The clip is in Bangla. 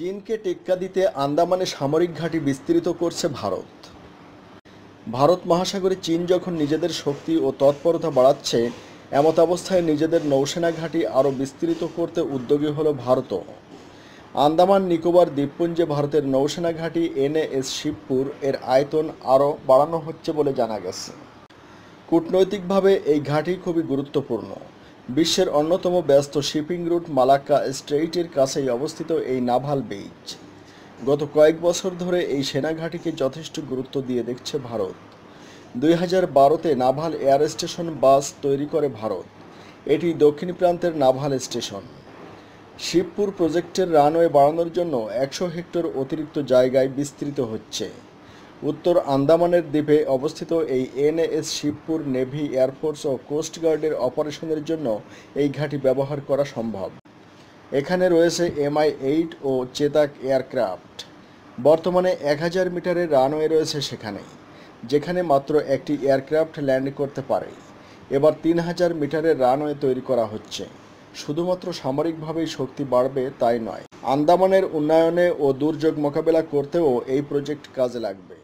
চীনকে টেক্কা দিতে আন্দামানে সামরিক ঘাঁটি বিস্তৃত করছে ভারত। ভারত মহাসাগরে চীন যখন নিজেদের শক্তি ও তৎপরতা বাড়াচ্ছে, এমত অবস্থায় নিজেদের নৌসেনা ঘাঁটি আরও বিস্তৃত করতে উদ্যোগী হলো ভারতও। আন্দামান নিকোবর দ্বীপপুঞ্জে ভারতের নৌসেনা ঘাঁটি এনএএস শিবপুর এর আয়তন আরও বাড়ানো হচ্ছে বলে জানা গেছে। কূটনৈতিকভাবে এই ঘাঁটি খুবই গুরুত্বপূর্ণ। বিশ্বের অন্যতম ব্যস্ত শিপিং রুট মালাক্কা স্ট্রেইটের কাছেই অবস্থিত এই নাভাল বিচ। গত কয়েক বছর ধরে এই সেনা ঘাঁটিকে যথেষ্ট গুরুত্ব দিয়ে দেখছে ভারত। দুই হাজার বারোতে নাভাল এয়ার স্টেশন বাস তৈরি করে ভারত। এটি দক্ষিণ প্রান্তের নাভাল স্টেশন। শিবপুর প্রজেক্টের রানওয়ে বাড়ানোর জন্য একশো হেক্টর অতিরিক্ত জায়গায় বিস্তৃত হচ্ছে। উত্তর আন্দামানের দ্বীপে অবস্থিত এই NAS Shibpur navy air force ও কোস্টগার্ডের অপারেশনের জন্য এই ঘাঁটি ব্যবহার করা সম্ভব। এখানে রয়েছে এমআই এইট ও চেতাক এয়ারক্রাফট। বর্তমানে এক হাজার মিটারের রানওয়ে রয়েছে সেখানে, যেখানে মাত্র একটি এয়ারক্রাফট ল্যান্ড করতে পারে। এবার তিন হাজার মিটারের রানওয়ে তৈরি করা হচ্ছে। শুধুমাত্র সামরিকভাবেই শক্তি বাড়বে তাই নয়। আন্দামানের উন্নয়নে ও দুর্যোগ মোকাবেলা করতেও এই প্রজেক্ট কাজে লাগবে।